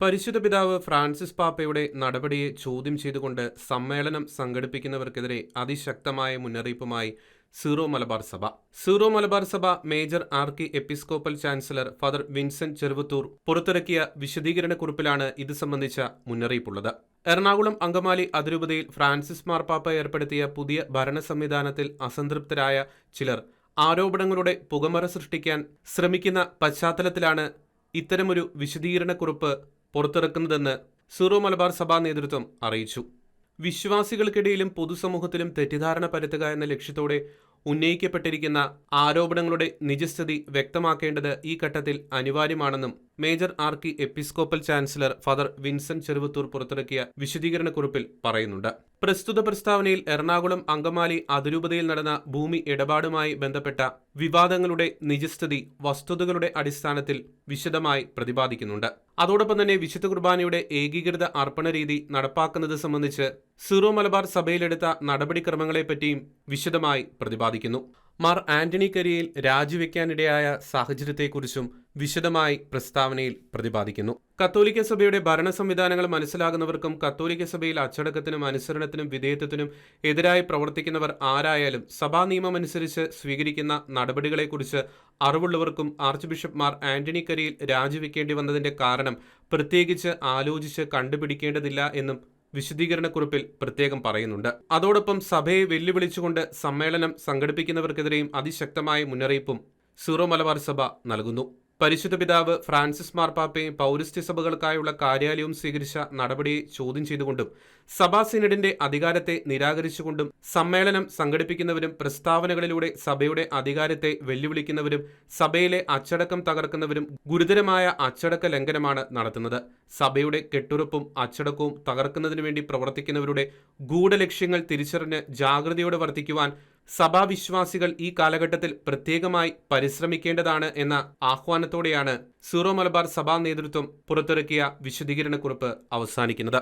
പരിശുദ്ധ പിതാവ് ഫ്രാൻസിസ് പാപ്പയുടെ നടപടിയെ ചോദ്യം ചെയ്തുകൊണ്ട് സമ്മേളനം സംഘടിപ്പിക്കുന്നവർക്കെതിരെ അതിശക്തമായ മുന്നറിയിപ്പുമായി സീറോ മലബാർ സഭ. സീറോ മലബാർ സഭ major archiepiscopal chancellor father Vincent Cheruvathur പുറത്തിറക്കിയ വിശദീകരണക്കുറിപ്പിലാണ് ഇത് സംബന്ധിച്ച മുന്നറിയിപ്പുള്ളത്. എറണാകുളം അങ്കമാലി അതിരൂപതയിൽ ഫ്രാൻസിസ് മാർപ്പാപ്പ ഏർപ്പെടുത്തിയ പുതിയ ഭരണ സംവിധാനത്തിൽ അസംതൃപ്തരായ ചിലർ ആരോപണങ്ങളുടെ പുകമറ സൃഷ്ടിക്കാൻ ശ്രമിക്കുന്ന പശ്ചാത്തലത്തിലാണ് ഇത്തരമൊരു വിശദീകരണക്കുറിപ്പ് പുറത്തിറക്കുന്നതെന്ന് സിറോ മലബാർ സഭാ നേതൃത്വം അറിയിച്ചു. വിശ്വാസികൾക്കിടയിലും പൊതുസമൂഹത്തിലും തെറ്റിദ്ധാരണ പരത്തുക എന്ന ലക്ഷ്യത്തോടെ ഉന്നയിക്കപ്പെട്ടിരിക്കുന്ന ആരോപണങ്ങളുടെ നിജസ്ഥിതി വ്യക്തമാക്കേണ്ടത് ഈ ഘട്ടത്തിൽ അനിവാര്യമാണെന്നും major archiepiscopal chancellor father Vincent Cheruvathur പുറത്തിറക്കിയ വിശദീകരണക്കുറിപ്പിൽ പറയുന്നുണ്ട്. പ്രസ്തുത പ്രസ്താവനയിൽ എറണാകുളം അങ്കമാലി അതിരൂപതയിൽ നടന്ന ഭൂമി ഇടപാടുമായി ബന്ധപ്പെട്ട വിവാദങ്ങളുടെ നിജസ്ഥിതി വസ്തുതകളുടെ അടിസ്ഥാനത്തിൽ വിശദമായി പ്രതിപാദിക്കുന്നുണ്ട്. അതോടൊപ്പം തന്നെ വിശുദ്ധ കുർബാനയുടെ ഏകീകൃത അർപ്പണ രീതി നടപ്പാക്കുന്നത് സംബന്ധിച്ച് സിറോ മലബാർ സഭയിലെടുത്ത നടപടിക്രമങ്ങളെപ്പറ്റിയും വിശദമായി പ്രതിപാദിക്കുന്നു. മാർ ആന്റണി കരിയിൽ രാജിവെക്കാനിടയായ സാഹചര്യത്തെക്കുറിച്ചും വിശദമായി പ്രസ്താവനയിൽ പ്രതിപാദിക്കുന്നു. കത്തോലിക്ക സഭയുടെ ഭരണ സംവിധാനങ്ങൾ മനസ്സിലാകുന്നവർക്കും കത്തോലിക്ക സഭയിൽ അച്ചടക്കത്തിനും അനുസരണത്തിനും വിധേയത്വത്തിനും എതിരായി പ്രവർത്തിക്കുന്നവർ ആരായാലും സഭാ നിയമമനുസരിച്ച് സ്വീകരിക്കുന്ന നടപടികളെക്കുറിച്ച് അറിവുള്ളവർക്കും ആർച്ച് ബിഷപ്പ്മാർ ആന്റണി കരിയിൽ രാജിവെക്കേണ്ടി വന്നതിന്റെ കാരണം പ്രത്യേകിച്ച് ആലോചിച്ച് കണ്ടുപിടിക്കേണ്ടതില്ല എന്നും വിശദീകരണക്കുറിപ്പിൽ പ്രത്യേകം പറയുന്നുണ്ട്. അതോടൊപ്പം സഭയെ വെല്ലുവിളിച്ചുകൊണ്ട് സമ്മേളനം സംഘടിപ്പിക്കുന്നവർക്കെതിരെയും അതിശക്തമായ മുന്നറിയിപ്പും സീറോ മലബാർ സഭ നൽകുന്നു. പരിശുദ്ധ പിതാവ് ഫ്രാൻസിസ് മാർപ്പാപ്പയും പൗരസ്ത്യ സഭകൾക്കായുള്ള കാര്യാലയവും സ്വീകരിച്ച നടപടിയെ ചോദ്യം ചെയ്തുകൊണ്ടും സഭാ സിനഡിന്റെ അധികാരത്തെ നിരാകരിച്ചുകൊണ്ടും സമ്മേളനം സംഘടിപ്പിക്കുന്നവരും പ്രസ്താവനകളിലൂടെ സഭയുടെ അധികാരത്തെ വെല്ലുവിളിക്കുന്നവരും സഭയിലെ അച്ചടക്കം തകർക്കുന്നവരും ഗുരുതരമായ അച്ചടക്ക ലംഘനമാണ് നടത്തുന്നത്. സഭയുടെ കെട്ടുറപ്പും അച്ചടക്കവും തകർക്കുന്നതിനു വേണ്ടി പ്രവർത്തിക്കുന്നവരുടെ ഗൂഢലക്ഷ്യങ്ങൾ തിരിച്ചറിഞ്ഞ് ജാഗ്രതയോടെ വർത്തിക്കുവാൻ സഭാവിശ്വാസികൾ ഈ കാലഘട്ടത്തിൽ പ്രത്യേകമായി പരിശ്രമിക്കേണ്ടതാണ് എന്ന ആഹ്വാനത്തോടെയാണ് സീറോ മലബാർ സഭാ നേതൃത്വം പുറത്തിറക്കിയ വിശദീകരണക്കുറിപ്പ് അവസാനിക്കുന്നത്.